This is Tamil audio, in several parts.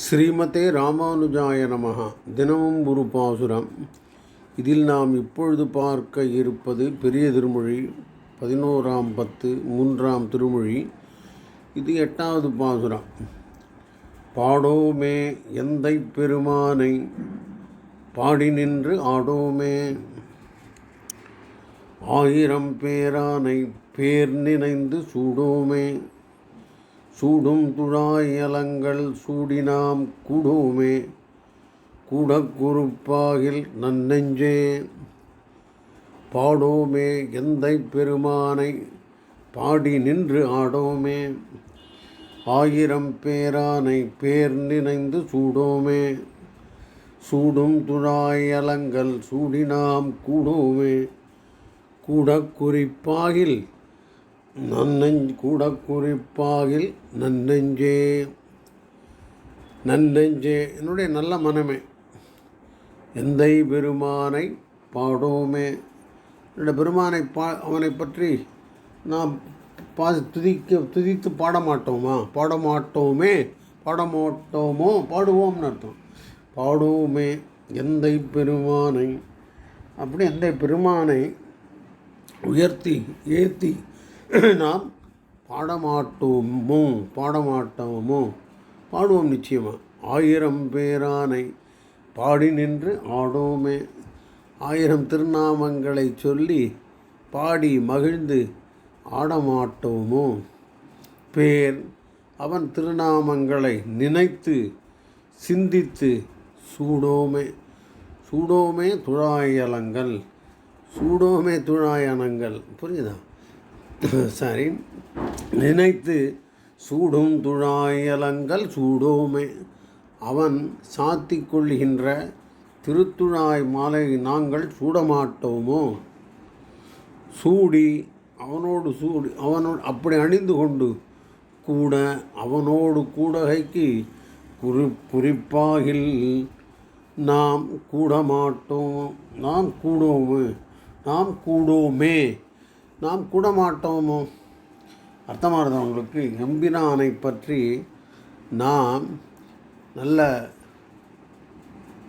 ஸ்ரீமதே ராமானுஜாய நமகா தினமும் குரு பாசுரம். இதில் நாம் இப்பொழுது பார்க்க இருப்பது பெரிய திருமொழி பதினோராம் பத்து மூன்றாம் திருமொழி. இது எட்டாவது பாசுரம். பாடோமே எந்தை பெருமானை பாடி நின்று ஆடோமே. ஆயிரம் பேரானை பேர் நினைந்து சூடோமே. சூடும் துழாயலங்கள் சூடினாம் கூடோமே கூடக்குறுப்பாகில் நன்னெஞ்சே. பாடோமே எந்தை பெருமானை பாடி நின்று ஆடோமே ஆயிரம் பேரானை பேர் நினைந்து சூடோமே. சூடும் துழாயலங்கள் சூடினாம் கூடோமே கூடக்குறிப்பாகில் நன்னெஞ் கூட குறிப்பாகில் நன்னெஞ்சே. நன்னெஞ்சே. என்னுடைய நல்ல மனமே. எந்தை பெருமானை பாடோமே என்னுடைய பெருமானை பா அவனை பற்றி நாம் பா துதிக்க துதித்து பாட மாட்டோமா பாடமாட்டோமோ? பாடுவோம்னு அர்த்தம். பாடுவோமே எந்தை பெருமானை. அப்படி எந்த பெருமானை உயர்த்தி ஏற்றி நாம் பாடமாட்டோமோ பாடமாட்டோமோ? பாடுவோம் நிச்சயமாக ஆயிரம் பேரானை பாடி நின்று ஆடோமே ஆயிரம் திருநாமங்களை சொல்லி பாடி மகிழ்ந்து ஆடமாட்டோமோ? பேர் அவன் திருநாமங்களை நினைத்து சிந்தித்து சூடோமே. சூடோமே துழாயலங்கள். சூடோமே துழாயனங்கள். புரியுதா சரி. நினைத்து சூடும் துழாயலங்கள் சூடோமே. அவன் சாத்தி கொள்கின்ற திருத்துழாய் மாலை நாங்கள் சூடமாட்டோமோ? சூடி அவனோடு சூடி அவனோடு அப்படி அணிந்து கொண்டு கூட அவனோடு கூடகைக்கு குறி குறிப்பாகில் நாம் கூட மாட்டோம் நாம் கூடோமே. நாம் கூடோமே. நாம் கூட மாட்டோமோ அர்த்தமானதவங்களுக்கு எம்பிரானை பற்றி நாம் நல்ல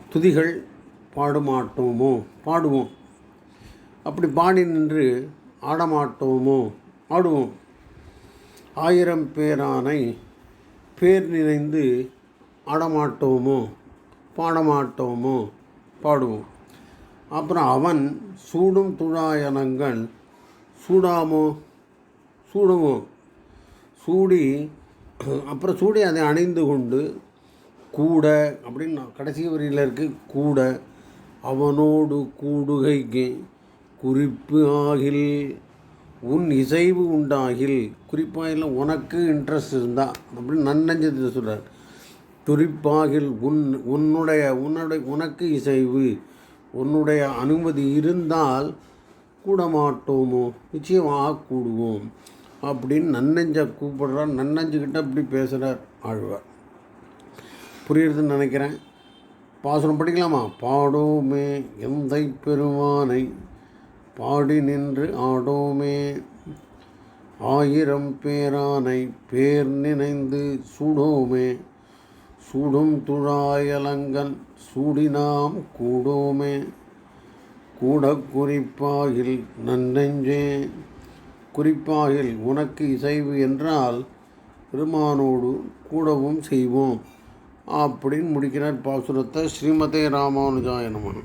துதிகள் பாடுமாட்டோமோ? பாடுவோம். அப்படி பாடி நின்று ஆடமாட்டோமோ? ஆடுவோம். ஆயிரம் பேரானை பேர் நினைந்து ஆடமாட்டோமோ? பாடமாட்டோமோ? பாடுவோம். அப்புறம் அவன் சூடும் துழாயனங்கள் சூடாமோ? சூடுமோ சூடி அப்புறம் சூடி அதை அணிந்து கொண்டு கூட அப்படின்னு கடைசி வரியில் இருக்குது கூட. அவனோடு கூடுகைக்கு குறிப்பு ஆகில் உன் இசைவு உண்டாகில். குறிப்பாக உனக்கு இன்ட்ரெஸ்ட் இருந்தால் அப்படின்னு நன்னஞ்சது சொல்கிறார் குறிப்பாகில் உன் உன்னுடைய உன்னுடைய உனக்கு இசைவு உன்னுடைய அனுமதி இருந்தால் கூட மாட்டோமோ நிச்சயமாக கூடுவோம். அப்படின்னு நன்னஞ்ச கூப்பிடுறார். நன்னஞ்சுக்கிட்ட அப்படி பேசுகிறார் ஆழ்வார். புரியுறதுன்னு நினைக்கிறேன். பாசுரம் படிக்கலாமா? பாடோமே எந்தை பெருமானை பாடி நின்று ஆடோமே. ஆயிரம் பேரானை பேர் நினைந்து சூடோமே. சூடும் துழாயலங்கன் சூடினாம் கூடோமே. கூட குறிப்பாகில் நன்னெஞ்சே. குறிப்பாகில் உனக்கு இசைவு என்றால் பெருமானோடு கூடவும் செய்வோம். அப்படின்னு முடிக்கிறார் பாசுரத்தை ஸ்ரீமதே ராமானுஜாய நமன்